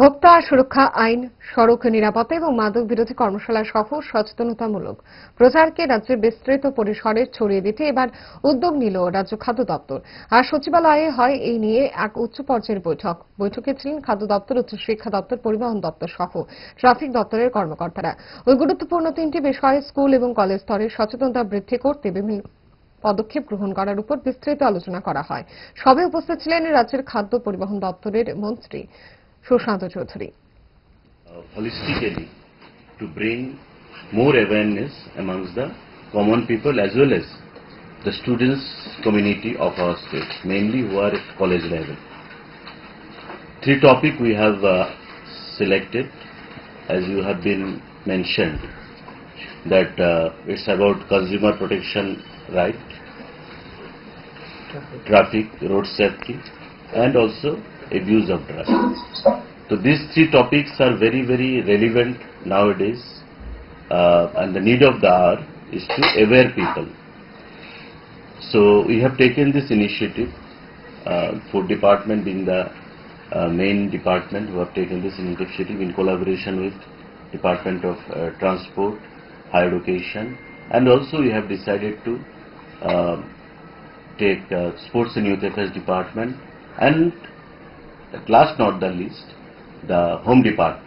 ভোক্তা আর সুরক্ষা আইন, সড়ক নিরাপত্তা এবং মাদক বিরোধী কর্মশালা সহ সচেতনতামূলক প্রচারকে রাজ্যের বিস্তৃত পরিসরে ছড়িয়ে দিতে এবার উদ্যোগ নিল রাজ্য খাদ্য দপ্তর। আর সচিবালয়ে হয় এই নিয়ে এক উচ্চ পর্যায়ের বৈঠক। বৈঠকে ছিলেন খাদ্য দপ্তর উচ্চশিক্ষা দপ্তর, পরিবহন দপ্তর সহ ট্রাফিক দপ্তরের কর্মকর্তারা। ওই গুরুত্বপূর্ণ তিনটি বিষয়ে স্কুল এবং কলেজ স্তরে সচেতনতা বৃদ্ধি করতে বিভিন্ন পদক্ষেপ গ্রহণ করার উপর বিস্তৃত আলোচনা করা হয়। সবে উপস্থিত ছিলেন রাজ্যের খাদ্য পরিবহন দপ্তরের মন্ত্রী Sushant Chowdhury uh, holistically to bring more awareness amongst the common people as well as the students community of our state, mainly who are at college level. Three topic we have uh, selected as you have been mentioned that uh, it's about consumer protection right, traffic, road safety and also abuse of drugs. So these three topics are very, very relevant nowadays, uh, and the need of the hour is to aware people. So we have taken this initiative, uh, food department being the uh, main department we have taken this initiative in collaboration with Department of uh, Transport, Higher Education, and also we have decided to uh, take uh, Sports and Youth Affairs Department and at last not the least, the Home Department.